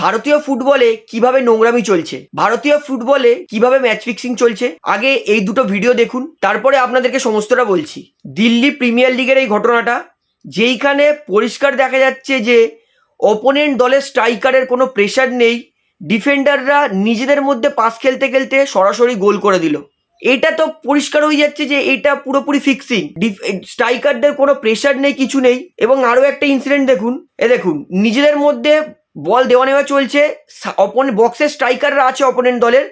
ভারতীয় ফুটবলে কীভাবে নোংরামি চলছে? ভারতীয় ফুটবলে কীভাবে ম্যাচ ফিক্সিং চলছে? আগে এই দুটো ভিডিও দেখুন, তারপরে আপনাদেরকে সমস্তটা বলছি। দিল্লি প্রিমিয়ার লিগের এই ঘটনাটা, যেইখানে পরিষ্কার দেখা যাচ্ছে যে অপোনেন্ট দলের স্ট্রাইকারের কোনো প্রেশার নেই ডিফেন্ডাররা নিজেদের মধ্যে পাস খেলতে খেলতে সরাসরি গোল করে দিল। এটা তো পরিষ্কার হয়ে যাচ্ছে যে এটা পুরোপুরি ফিক্সিং স্ট্রাইকারদের কোনো প্রেশার নেই, কিছু নেই। এবং আরও একটা ইনসিডেন্ট দেখুন। এ দেখুন, নিজেদের মধ্যে বল দেওয়া নেওয়া চলছে। অপন বক্সের স্ট্রাইকাররা আছে অপোনেন্ট দলের।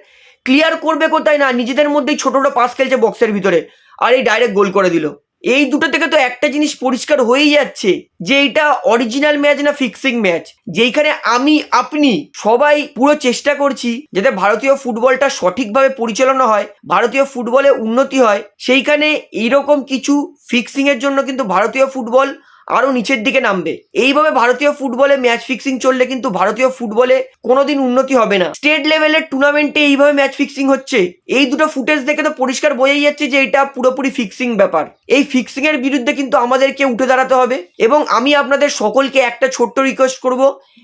ক্লিয়ার করবে কোথায় না, নিজেদের মধ্যেই ছোট ছোট পাস খেলছে বক্সের ভিতরে। আর এই ডাইরেক্ট গোল করে দিল। এই দুটো থেকে তো একটা জিনিস পরিষ্কার হয়েই যাচ্ছে, যে এটা অরিজিনাল ম্যাচ না ফিক্সিং ম্যাচ যেইখানে আমি, আপনি সবাই পুরো চেষ্টা করছি যাতে ভারতীয় ফুটবলটা সঠিকভাবে পরিচালনা হয়, ভারতীয় ফুটবলে উন্নতি হয়। সেইখানে এইরকম কিছু ফিক্সিংয়ের জন্য কিন্তু ভারতীয় ফুটবল আরও নিচের দিকে নামবে। এইভাবে ভারতীয় ফুটবলে ম্যাচ ফিক্সিং চললে কিন্তু ভারতীয় ফুটবলে কোনোদিন উন্নতি হবে না। স্টেট লেভেলের টুর্নামেন্টে এইভাবে ম্যাচ ফিক্সিং হচ্ছে। এই দুটো ফুটেজ দেখে তো পরিষ্কার বোঝাই যাচ্ছে যে এটা পুরোপুরি ফিক্সিং ব্যাপার। এই ফিক্সিং এর বিরুদ্ধে কিন্তু আমাদেরকে উঠে দাঁড়াতে হবে এবং আমি আপনাদের সকলকে একটা ছোট্ট রিকোয়েস্ট করব।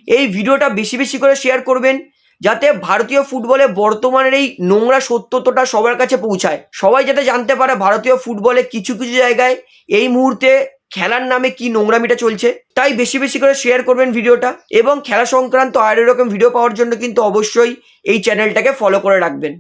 এই ভিডিওটা বেশি বেশি করে শেয়ার করবেন যাতে ভারতীয় ফুটবলে বর্তমানের এই নোংরা সত্যতাটা সবার কাছে পৌঁছায়। সবাই যাতে জানতে পারে ভারতীয় ফুটবলে কিছু কিছু জায়গায় এই মুহূর্তে খেলার নামে কি নোংরামিটা চলছে? তাই বেশি বেশি করে শেয়ার করবেন ভিডিওটা এবং খেলা সংক্রান্ত আর এরকম ভিডিও পাওয়ার জন্য কিন্তু অবশ্যই এই চ্যানেলটাকে ফলো করে রাখবেন।